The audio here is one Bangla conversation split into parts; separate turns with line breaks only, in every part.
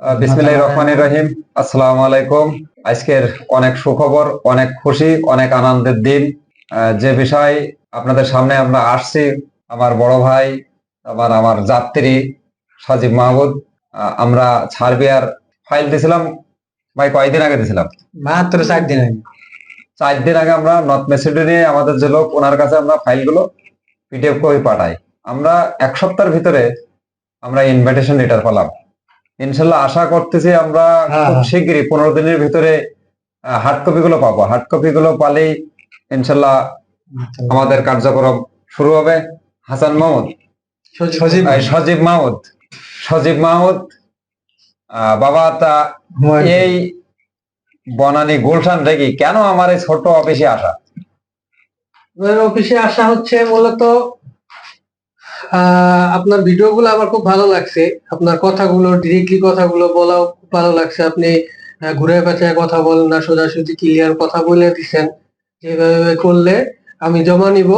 বিসমিল্লাহির রহমানির রহিম। আসসালামু আলাইকুম। আজকের অনেক সুখবর অনেক খুশি অনেক আনন্দের দিন। যে বিষয় আপনাদের সামনে আমরা আসছি আমার বড় ভাই আবার আমার যাত্রী সাজিব মাহমুদ। আমরা সার্বিয়ার ফাইল দিছিলাম ভাই কয়দিন আগে দিছিলাম
মাত্র চার দিন আগে।
চার দিন আগে আমরা নর্থ মেসিডোনিয়া আমাদের যে লোক ওনার কাছে আমরা ফাইলগুলো পিডিএফ করে পাঠাই। আমরা এক সপ্তাহের ভিতরে আমরা ইনভিটেশন লেটার পেলাম। ইনশাল্লাহ আশা করতেছি আমরা
হ্যাঁ,
খুব
হ্যাঁ।
শিগগিরই পনেরো দিনের ভিতরে হার্ড কপি গুলো পাবো। হার্ড কপি গুলো পালেই ইনশাল্লাহ আমাদের কার্যক্রম শুরু হবে। হাসান মাহমুদ।
সজীব।
মাহমুদ। সজীব মাহমুদ আহ, বাবা তা এই বনানী গুলশান রেগি কেন আমার এই ছোট অফিসে আসা?
অফিসে আসা হচ্ছে মূলত আপনার ভিডিওগুলো আমার খুব ভালো লাগছে। আপনার কথাগুলো ডিরেক্টলি কথাগুলো বলাও ভালো লাগছে। আপনি ঘুরে পেঁচায় কথা বলেন না সোজাসুজি ক্লিয়ার কথা বলে দিচ্ছেন যেভাবে করলে আমি জমা নিব।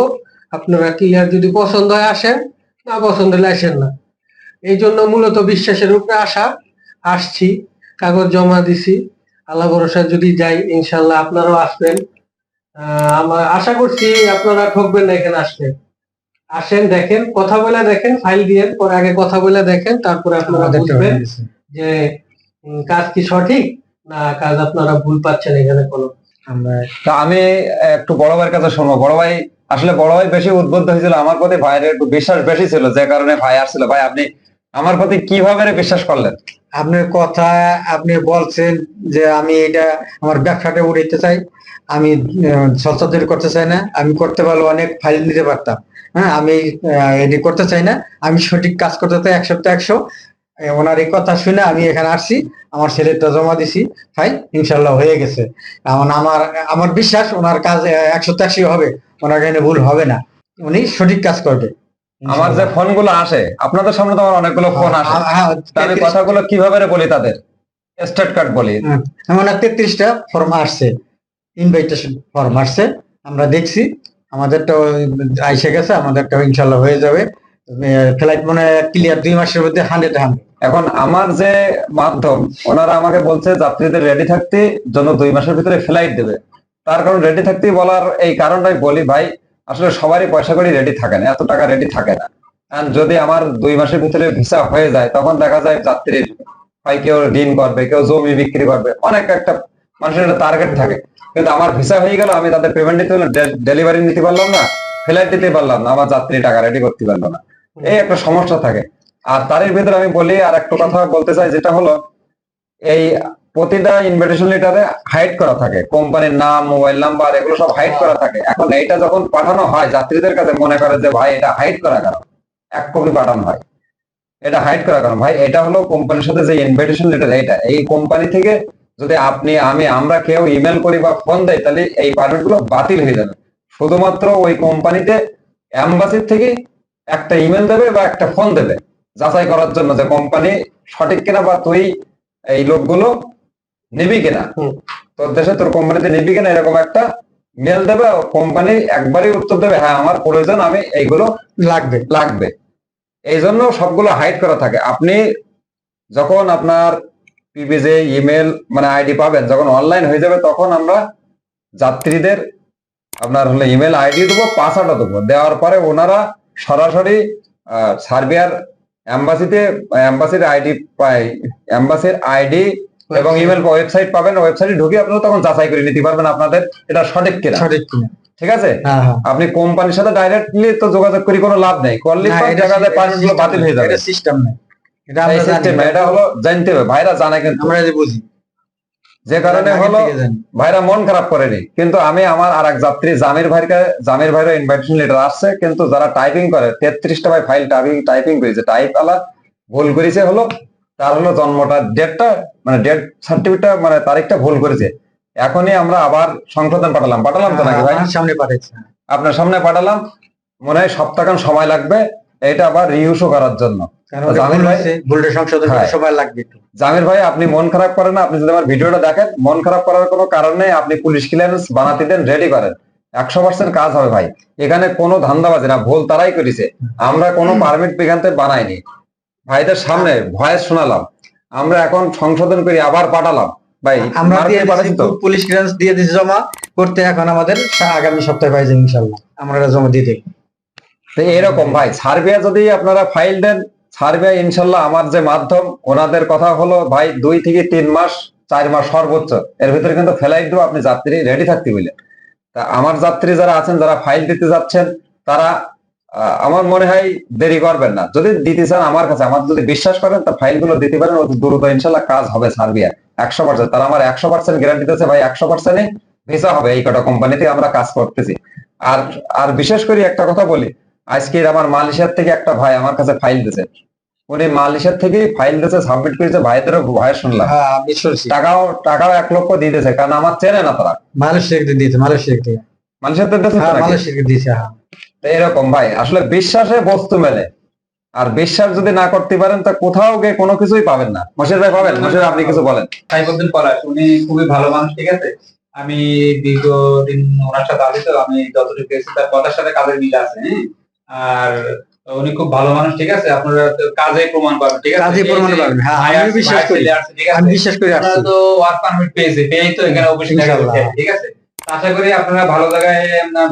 আপনারা ক্লিয়ার যদি পছন্দ হয় আসেন, না পছন্দ হলে আসেন না। এই জন্য মূলত বিশ্বাসের উপরে আসা। আসছি, কাগজ জমা দিছি। আল্লাহ ভরসা যদি যাই ইনশাল্লাহ আপনারাও আসবেন। আমার আশা করছি আপনারা ঠকবেন না এখানে আসবেন আসেন দেখেন কথা বলে দেখেন ফাইল দিয়ে পরে আগে কথা বলে দেখেন তারপরে আপনারা
আমাদেরটা
বুঝবেন যে কাজ কি সঠিক না কাজ আপনারা ভুল পাচ্ছেন এখানে কোনো।
আমরা
তা আমি একটু বড় ভাইয়ের কাছে শুনব। বড় ভাই আসলে বড় ভাই বেশি উদ্বুদ্ধ হয়েছিল আমার প্রতি ভাইয়ের একটু বিশ্বাস বেশি ছিল যে কারণে ভাই আসছিল। ভাই আপনি আমার প্রতি কীভাবে রে বিশ্বাস করলেন?
আপনার কথা আপনি বলছেন যে আমি এটা আমার ব্যবসাটা উড়াইতে চাই। আমি সচেতন করতে চাই না। আমি করতে পারলে অনেক ফাইল নিতে পারতাম। হ্যাঁ আমি আহ, এটি করতে চাই না। আমি সঠিক কাজ করতে চাই একশো। একশো ওনার এই কথা শুনে আমি এখানে আসছি। আমার ছেলেটা জমা দিছি। ভাই ইনশাল্লাহ হয়ে গেছে। আমার আমার আমার বিশ্বাস ওনার কাজ একশো একশো হবে। ওনার এখানে ভুল হবে না। উনি সঠিক কাজ করবে।
আমার যে ফোনগুলো আসে আপনাদের সামনে তো আমার অনেকগুলো ফোন আসে।
হ্যাঁ, হ্যাঁ,
আমি কথাগুলো কীভাবে বলি তাদের? স্টেট কার্ড বলি।
এমন তেত্রিশটা ফর্ম আসছে। ইনভাইটেশন ফর্ম আসছে। আমরা দেখছি। আমাদেরটা আইসে গেছে আমাদেরটা ইনশাল্লাহ হয়ে যাবে। ফ্লাইট মনে ক্লিয়ার দুই মাসের মধ্যে হান্ড্রেড হান্ড্রেড
এখন আমার যে মাধ্যম, ওনারা আমাকে বলছে যাত্রীদের রেডি থাকতে জন্য দুই মাসের ভিতরে ফ্লাইট দেবে। তার কারণ রেডি থাকতে বলার এই কারণটাই বলি ভাই, আসলে সবারই পয়সা করে রেডি থাকে না, এত টাকা রেডি থাকে না। আর যদি আমার দুই মাসের ভিতরে ভিসা হয়ে যায়, তখন দেখা যায় যাত্রীর হয় কেউ ঋণ করবে, কেউ জমি বিক্রি করবে। অনেক একটা মানুষের একটা টার্গেট থাকে। কিন্তু আমার ভিসা হয়ে গেল, আমি তাদের পেমেন্ট দিতে পারলাম ডেলিভারি নিতে পারলাম না ফ্লাইট দিতে পারলাম না, আমার যাত্রী টাকা রেডি করতে পারল না। এই একটা সমস্যা থাকে। আর তারই ভিতরে আমি বলি, আর একটা কথা বলতে চাই, যেটা হলো, এই প্রতিটা ইনভিটেশন লেটারে হাইড করা থাকে। কোম্পানির নাম মোবাইল নাম্বার এগুলো সব হাইড করা থাকে। এখন এইটা যখন পাঠানো হয়, যাত্রীদের কাছে মনে করে যে, ভাই, এটা হাইড করা কেন? এক কপি পাঠানো হয়। এটা হাইড করা কেন? ভাই, এটা হলো কোম্পানির সাথে যে ইনভিটেশন লেটার এইটা। এই কোম্পানি থেকে যদি আপনি আমি আমরা কেউ ইমেল করি বা ফোন দেয় তাহলে এই পারমিটগুলো বাতিল হয়ে যাবে। শুধুমাত্র ওই কোম্পানিতে অ্যাম্বাসির থেকে একটা ইমেল দেবে বা একটা ফোন দেবে যাচাই করার জন্য যে কোম্পানি সঠিক কিনা বা তুই এই লোকগুলো নিবি কিনা। তোর দেশে তোর কোম্পানিতে নিবি কিনা এরকম একটা মেল দেবে কোম্পানি একবারই উত্তর দেবে হ্যাঁ আমার প্রয়োজন আমি এইগুলো
লাগবে।
লাগবে। এই জন্য সবগুলো হাইড করা থাকে। আপনি যখন আপনার পিবিজে ইমেল মানে আইডি পাবেন। যখন অনলাইন হয়ে যাবে তখন আমরা যাত্রীদের আপনার হলে ইমেল আইডি দেবো পাসওয়ার্ডও দেবো। দেওয়ার পরে ওনারা সরাসরি সার্বিয়ার অ্যাম্বাসিতে অ্যাম্বাসির আইডি পাই অ্যাম্বাসির আইডি এবং ইমেল ওয়েবসাইট পাবেন। ওয়েবসাইটে ঢুকে আপনারা তখন যাচাই করে নিতে পারবেন আপনাদের এটা সঠিক কিনা।
সঠিক কিনা।
ঠিক আছে?
হ্যাঁ হ্যাঁ।
আপনি কোম্পানির সাথে ডাইরেক্টলি তো যোগাযোগ করি কোনো লাভ নেই। করলে পারমিটগুলো
system
বাতিল হয়ে যাবে।
এটা সিস্টেম না এটা আমরা জানি
এটা হলো জানতে হবে ভাইরা জানে কিন্তু।
আমরা যে বুঝি।
যে কারণে হলো ভাইরা মন খারাপ করেনি। কিন্তু আমি আমার আর এক যাত্রী জামির ভাইকে জামির ভাইরও ইনভাইটেশন লেটার আসছে কিন্তু যারা টাইপিং করে তেত্রিশটা ভাই ফাইল টাইপিং টাইপিং করেছে। টাইপ আলা ভুল করেছে হলো তার হলো জন্মটা ডেটটা মানে ডেট সার্টিফিকেটটা মানে তারিখটা ভুল করেছে। এখনই আমরা আবার সংশোধন পাঠালাম। পাঠালাম তো নাকি ভাই
সামনে পাঠাইছে।
আপনার সামনে পাঠালাম। মনে হয় সপ্তাহখান সময় লাগবে। এটা আবার রিউজও করার জন্য। ভাই-
ভুলটা সংশোধন
হ্যাঁ।
লাগবে
জামির ভাই আপনি মন খারাপ করেন না আপনি যদি আমার ভিডিওটা দেখেন মন খারাপ করার কোনো কারণ নেই আপনি পুলিশ ক্লিয়ারেন্স বানাতে দেন রেডি করেন। একশো পার্সেন্ট কাজ হবে ভাই। এখানে কোনো ধান্দাবাজি না ভুল তারাই করেছে। আমরা কোনো পারমিট থেকে বানাইনি। ভাইদের সামনে ভয়েস শোনালাম। আমরা এখন সংশোধন করি আবার পাঠালাম। ভাই
আমরা পুলিশ ক্লিয়ারেন্স দিয়ে দিছি জমা। করতে এখন আমাদের আগামী সপ্তাহে যাবে ইনশাল্লাহ। আমরা জমা দিয়ে দিই
তো এরকম ভাই সার্বিয়া যদি আপনারা ফাইল দেন সার্বিয়া ইনশাল্লাহ আমার যে মাধ্যম, ওনাদের কথা হলো ভাই দুই থেকে তিন মাস, চার মাস সর্বোচ্চ। এর ভিতরে কিন্তু ফ্লাইট দেবো, আপনি যাত্রী রেডি থাকতে বলে তা আমার যাত্রী যারা আছেন, যারা ফাইল দিতে যাচ্ছেন, তারা আমার মনে হয় দেরি করবেন না। যদি দিতে চান আমার কাছে, আমার যদি বিশ্বাস করেন, তা ফাইলগুলো দিতে পারেন, অতি দ্রুত ইনশাল্লাহ কাজ হবে সার্বিয়া একশো পার্সেন্ট তারা আমার একশো পার্সেন্ট গ্যারান্টি দিতেছে ভাই, একশো পার্সেন্টে ভিসা হবে এই কটা কোম্পানিতে আমরা কাজ করতেছি। আর আর বিশেষ করে একটা কথা বলি আজকে আমার মালয়েশিয়ার থেকে একটা ভাই আমার কাছে ফাইল দিয়েছে। উনি মালয়েশিয়ার থেকে ফাইল দিয়েছে সাবমিট করেছে ভাইদেরও ভয় শুনলাম।
হ্যাঁ আমি শুনছি।
টাকাও টাকাও এক লক্ষ দিয়ে দিয়েছে কারণ আমার চেনে না তারা।
মালয়েশিয়া দিয়েছে মালয়েশিয়া থেকে।
মালয়েশিয়াতে দিয়েছে
হ্যাঁ? মালয়েশিয়া দিয়েছে হ্যাঁ।
তো এরকম ভাই আসলে বিশ্বাসে বস্তু মেলে। আর বিশ্বাস যদি না করতে পারেন তা কোথাও গিয়ে কোনো কিছুই পাবেন না। মশির ভাই পাবেন মশির আপনি কিছু বলেন।
তাই সাইফুদ্দিন পলাশ উনি খুবই ভালো মানুষ ঠিক আছে? আমি দীর্ঘদিন ওনার সাথে আছি তো আমি যতটুকু গেছি তার কথার সাথে কাজের মিল আছে হ্যাঁ? আর উনি খুব ভালো মানুষ ঠিক আছে? আপনারা কাজে প্রমাণ পাবেন ঠিক আছে?
কাজেই প্রমাণ পাবেন, হ্যাঁ, আমি বিশ্বাস করি। আমি বিশ্বাস করে
আপনারা তো ওয়ার্ক পারমিট পেয়েছে পেয়েই তো এখানে অবশ্যই ঠিক আছে? আশা করি আপনারা ভালো জায়গায়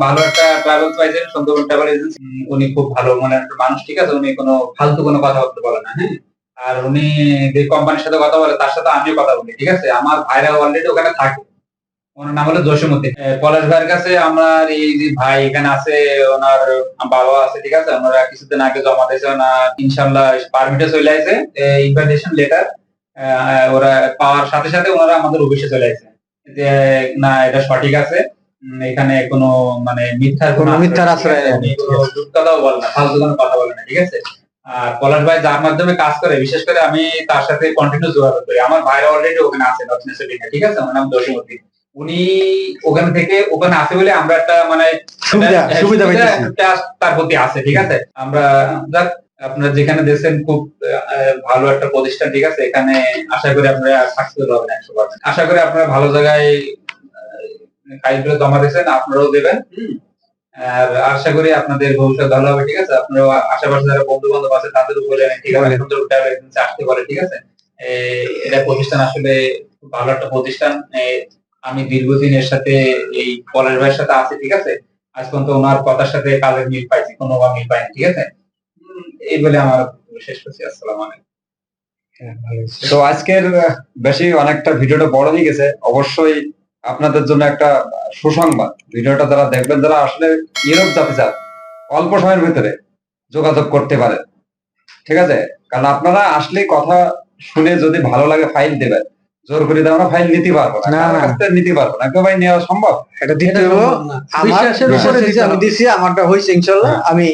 ভালো একটা ট্রাভেলস পাইছেন সুন্দরবন ট্রাভেল এজেন্সি উনি খুব ভালো মানে একটা মানুষ ঠিক আছে? উনি কোনো ফালতু কোনো কথা বলতে বলে না হ্যাঁ? আর উনি যে কোম্পানির সাথে কথা বলে তার সাথে আমিও কথা বলি ঠিক আছে? আমার ভাইরা অলরেডি ওখানে থাকে। ওনার নাম হলো জসীমুদ্দিন পলাশ ভাইয়ের কাছে আমার এই যে ভাই এখানে আছে ওনার বাবা আছে ঠিক আছে? ওনারা কিছুদিন আগে জমা দিয়েছে ওনার ইনশাল্লাহ পারমিটে চলে আসে ইনভাইটেশন লেটার ওরা পাওয়ার সাথে সাথে ওনারা আমাদের অফিসে চলে আসে যে না এটা সঠিক আছে এখানে কোনো মানে মিথ্যার
কোনো মিথ্যার আশ্রয়
কথাও বলে না ফালতু কোনো কথা বলে না ঠিক আছে? আর পলাশ ভাই যার মাধ্যমে কাজ করে বিশেষ করে আমি তার সাথে কন্টিনিউ যোগাযোগ করি। আমার ভাইরা অলরেডি ওখানে আছে ঠিক আছে? ওনার নাম জসীমুদ্দিন উনি ওখান থেকে ওখানে আছে বলে আমরা একটা মানে
সুবিধা সুবিধা
তার প্রতি আছে ঠিক আছে? আমরা যাক আপনারা যেখানে দেখছেন খুব ভালো একটা প্রতিষ্ঠান ঠিক আছে? এখানে আশা করি আপনারা সাকসেসফুল হবেন একশো পার্সেন্ট আশা করি আপনারা ভালো জায়গায় ফাইলগুলো জমা দিয়েছেন আপনারাও দেবেন। আর আশা করি আপনাদের ভবিষ্যৎ ভালো হবে ঠিক আছে? আপনারা আশেপাশে যারা বন্ধু বান্ধব আছে তাদের উপরে ঠিক আছে আসতে পারে ঠিক আছে? এটা প্রতিষ্ঠান আসলে খুব ভালো একটা প্রতিষ্ঠান। আমি দীর্ঘদিন এর সাথে এই পলাশ ভাইয়ের সাথে আছি, ঠিক আছে? আজ পর্যন্ত ওনার কথার সাথে কাজের মিল পাইছি, কোনো বা মিল পাইনি, ঠিক আছে? এই বলে আমার শেষ করছি, আসসালাম আলাইকুম।
তো আজকের বেশি অনেকটা ভিডিওটা বড় হয়ে গেছে। অবশ্যই আপনাদের জন্য একটা সুসংবাদ। ভিডিওটা যারা দেখবেন যারা আসলে ইউরোপ যেতে চান। অল্প সময়ের ভিতরে যোগাযোগ করতে পারেন। ঠিক আছে? কারণ আপনারা আসলে কথা শুনে যদি ভালো লাগে ফাইল দেবেন। জোর করে দিয়ে আমরা ফাইল নিতে পারব না নিতে পারব না। কেউ ভাই নেওয়া সম্ভব?
এটা দিতে
বিশ্বাসের উপরে
আমি দিছি আমারটা হয়েছে ইনশাল্লাহ আমি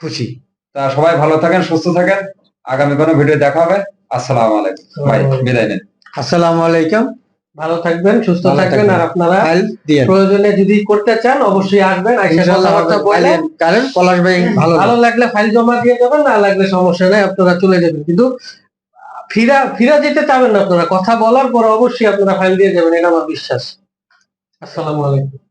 খুশি।
তা সবাই ভালো থাকেন সুস্থ থাকেন। আগামী কোনো ভিডিও দেখা হবে। আসসালামু আলাইকুম। ভাই বিদায় নেন।
আসসালামু আলাইকুম।
ভালো থাকবেন সুস্থ থাকবেন। আর আপনারা প্রয়োজনে যদি করতে চান অবশ্যই আসবেন
কারণ পলাশ ভাই ভালো
ভালো লাগলে ফাইল জমা দিয়ে যাবেন না লাগলে সমস্যা নাই আপনারা চলে যাবেন। কিন্তু ফিরা ফিরা যেতে চাবেন না আপনারা। কথা বলার পর অবশ্যই আপনারা ফাইল দিয়ে যাবেন, এটা আমার বিশ্বাস। আসসালামু আলাইকুম।